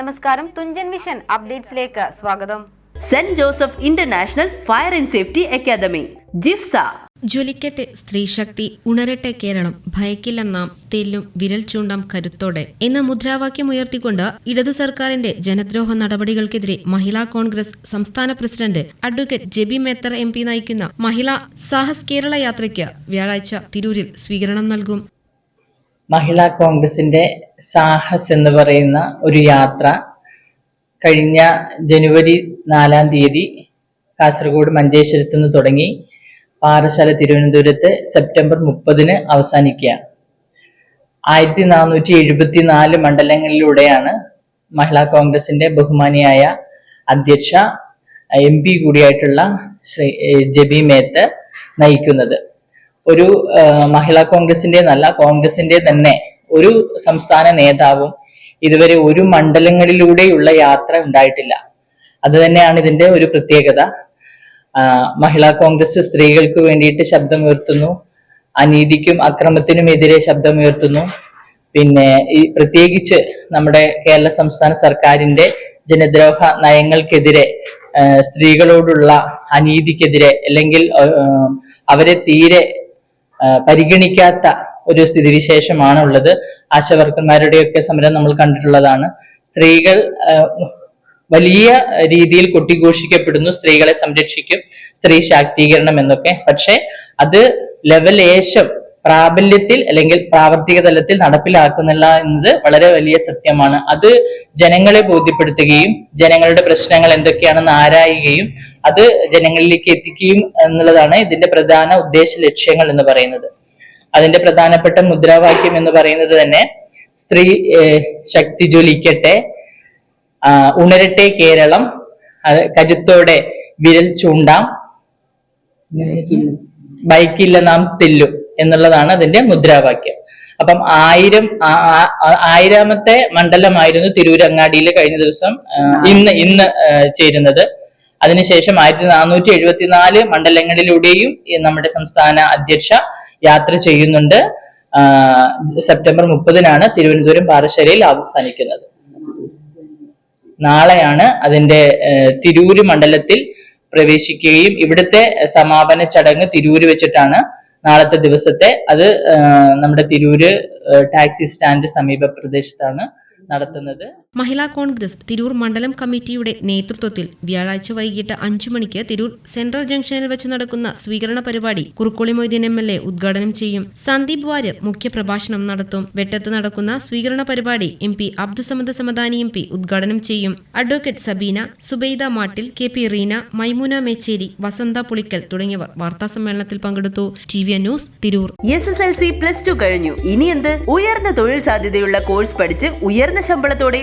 നമസ്കാരം. തുഞ്ചൻ വിഷൻ അപ്ഡേറ്റ്സിലേക്ക് സ്വാഗതം. Saint Joseph international fire and safety academy JIFSA. ജ്വലിക്കട്ടെ സ്ത്രീശക്തി ഉണരട്ടെ കേരളം ഭയക്കില്ല നാം തെല്ലും വിരൽ ചൂണ്ടാം കരുത്തോടെ എന്ന മുദ്രാവാക്യം ഉയർത്തിക്കൊണ്ട് ഇടതു സർക്കാരിന്റെ ജനദ്രോഹ നടപടികൾക്കെതിരെ മഹിളാ കോൺഗ്രസ് സംസ്ഥാന president advocate Jebi Mather M P നയിക്കുന്ന മഹിളാ സാഹസ് കേരള യാത്രയ്ക്ക് വ്യാഴാഴ്ച തിരൂരിൽ സ്വീകരണം നൽകും. മഹിളാ കോൺഗ്രസിന്റെ സാഹസ് എന്ന് പറയുന്ന ഒരു യാത്ര കഴിഞ്ഞ ജനുവരി നാലാം തീയതി കാസർഗോഡ് മഞ്ചേശ്വരത്ത് നിന്ന് തുടങ്ങി പാറശാല തിരുവനന്തപുരത്ത് സെപ്റ്റംബർ മുപ്പതിന് അവസാനിക്കുക. ആയിരത്തി നാനൂറ്റി എഴുപത്തി നാല് മണ്ഡലങ്ങളിലൂടെയാണ് മഹിളാ കോൺഗ്രസിന്റെ ബഹുമാനിയായ അധ്യക്ഷ എം പി കൂടിയായിട്ടുള്ള ശ്രീ ജബി മേത്ത് നയിക്കുന്നത്. ഒരു മഹിളാ കോൺഗ്രസിന്റെ നല്ല കോൺഗ്രസിന്റെ തന്നെ ഒരു സംസ്ഥാന നേതാവും ഇതുവരെ ഒരു മണ്ഡലങ്ങളിലൂടെയുള്ള യാത്ര ഉണ്ടായിട്ടില്ല. അത് തന്നെയാണ് ഇതിന്റെ ഒരു പ്രത്യേകത. മഹിളാ കോൺഗ്രസ് സ്ത്രീകൾക്ക് വേണ്ടിയിട്ട് ശബ്ദമുയർത്തുന്നു. അനീതിക്കും അക്രമത്തിനും എതിരെ ശബ്ദമുയർത്തുന്നു. പിന്നെ ഈ പ്രത്യേകിച്ച് നമ്മുടെ കേരള സംസ്ഥാന സർക്കാരിന്റെ ജനദ്രോഹ നയങ്ങൾക്കെതിരെ സ്ത്രീകളോടുള്ള അനീതിക്കെതിരെ അല്ലെങ്കിൽ അവരെ തീരെ പരിഗണിക്കാത്ത ഒരു സ്ഥിതിവിശേഷമാണ് ഉള്ളത് ആശാവർക്കന്മാരുടെയൊക്കെ സമരം നമ്മൾ കണ്ടിട്ടുള്ളതാണ്. സ്ത്രീകൾ വലിയ രീതിയിൽ കൊട്ടിഘോഷിക്കപ്പെടുന്നു. സ്ത്രീകളെ സംരക്ഷിക്കും. സ്ത്രീ ശാക്തീകരണം എന്നൊക്കെ. പക്ഷെ അത് ലെവലേശം പ്രാബല്യത്തിൽ അല്ലെങ്കിൽ പ്രാവർത്തിക തലത്തിൽ നടപ്പിലാക്കുന്നില്ല എന്നത് വളരെ വലിയ സത്യമാണ്. അത് ജനങ്ങളെ ബോധ്യപ്പെടുത്തുകയും ജനങ്ങളുടെ പ്രശ്നങ്ങൾ എന്തൊക്കെയാണെന്ന് ആരായുകയും അത് ജനങ്ങളിലേക്ക് എത്തിക്കുകയും എന്നുള്ളതാണ് ഇതിന്റെ പ്രധാന ഉദ്ദേശ ലക്ഷ്യങ്ങൾ എന്ന് പറയുന്നത്. അതിന്റെ പ്രധാനപ്പെട്ട മുദ്രാവാക്യം എന്ന് പറയുന്നത് തന്നെ സ്ത്രീ ശക്തി ജ്വലിക്കട്ടെ ഉണരട്ടെ കേരളം അത് കരുത്തോടെ വിരൽ ചൂണ്ടാം ബൈക്കില്ല നാം തെല്ലും. എന്നുള്ളതാണ് അതിന്റെ മുദ്രാവാക്യം. അപ്പം ആയിരം ആയിരാമത്തെ മണ്ഡലമായിരുന്നു തിരൂരങ്ങാടിയിൽ കഴിഞ്ഞ ദിവസം ഇന്ന് ഇന്ന് ചേരുന്നത്. അതിനുശേഷം ആയിരത്തി നാനൂറ്റി എഴുപത്തിനാല് മണ്ഡലങ്ങളിലൂടെയും നമ്മുടെ സംസ്ഥാന അധ്യക്ഷ യാത്ര ചെയ്യുന്നുണ്ട്. സെപ്റ്റംബർ മുപ്പതിനാണ് തിരുവനന്തപുരം പാറശ്ശേരിയിൽ അവസാനിക്കുന്നത്. നാളെയാണ് അതിന്റെ തിരൂര് മണ്ഡലത്തിൽ പ്രവേശിക്കുകയും ഇവിടുത്തെ സമാപന ചടങ്ങ് തിരൂര് വെച്ചിട്ടാണ് നാളത്തെ ദിവസത്തെ അത് നമ്മുടെ തിരൂര് ടാക്സി സ്റ്റാൻഡ് സമീപ പ്രദേശത്താണ് നടത്തുന്നത്. മഹിളാ കോൺഗ്രസ് തിരൂർ മണ്ഡലം കമ്മിറ്റിയുടെ നേതൃത്വത്തിൽ വ്യാഴാഴ്ച വൈകിട്ട് അഞ്ചു മണിക്ക് തിരൂർ സെൻട്രൽ ജംഗ്ഷനിൽ വെച്ച് നടക്കുന്ന സ്വീകരണ പരിപാടി Kurukkoli Moideen M L A ഉദ്ഘാടനം ചെയ്യും. സന്ദീപ് വാര്യർ മുഖ്യപ്രഭാഷണം നടത്തും. വെട്ടത്ത് നടക്കുന്ന സ്വീകരണ പരിപാടി M P Abdussamad Samadani M P ഉദ്ഘാടനം ചെയ്യും. Advocate Sabeena Zubaida Mattil K P Reena Maimoona Mecheri Vasantha Pulikkal തുടങ്ങിയവർ വാർത്താ സമ്മേളനത്തിൽ പങ്കെടുത്തു. T V news Tirur. S S L C plus two കഴിഞ്ഞു. ഇനി എന്ത്? ഉയർന്ന തൊഴിൽ സാധ്യതയുള്ള കോഴ്സ് പഠിച്ച് ഉയർന്ന ശമ്പളത്തോടെ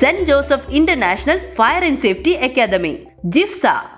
Saint Joseph international fire and safety academy JIFSA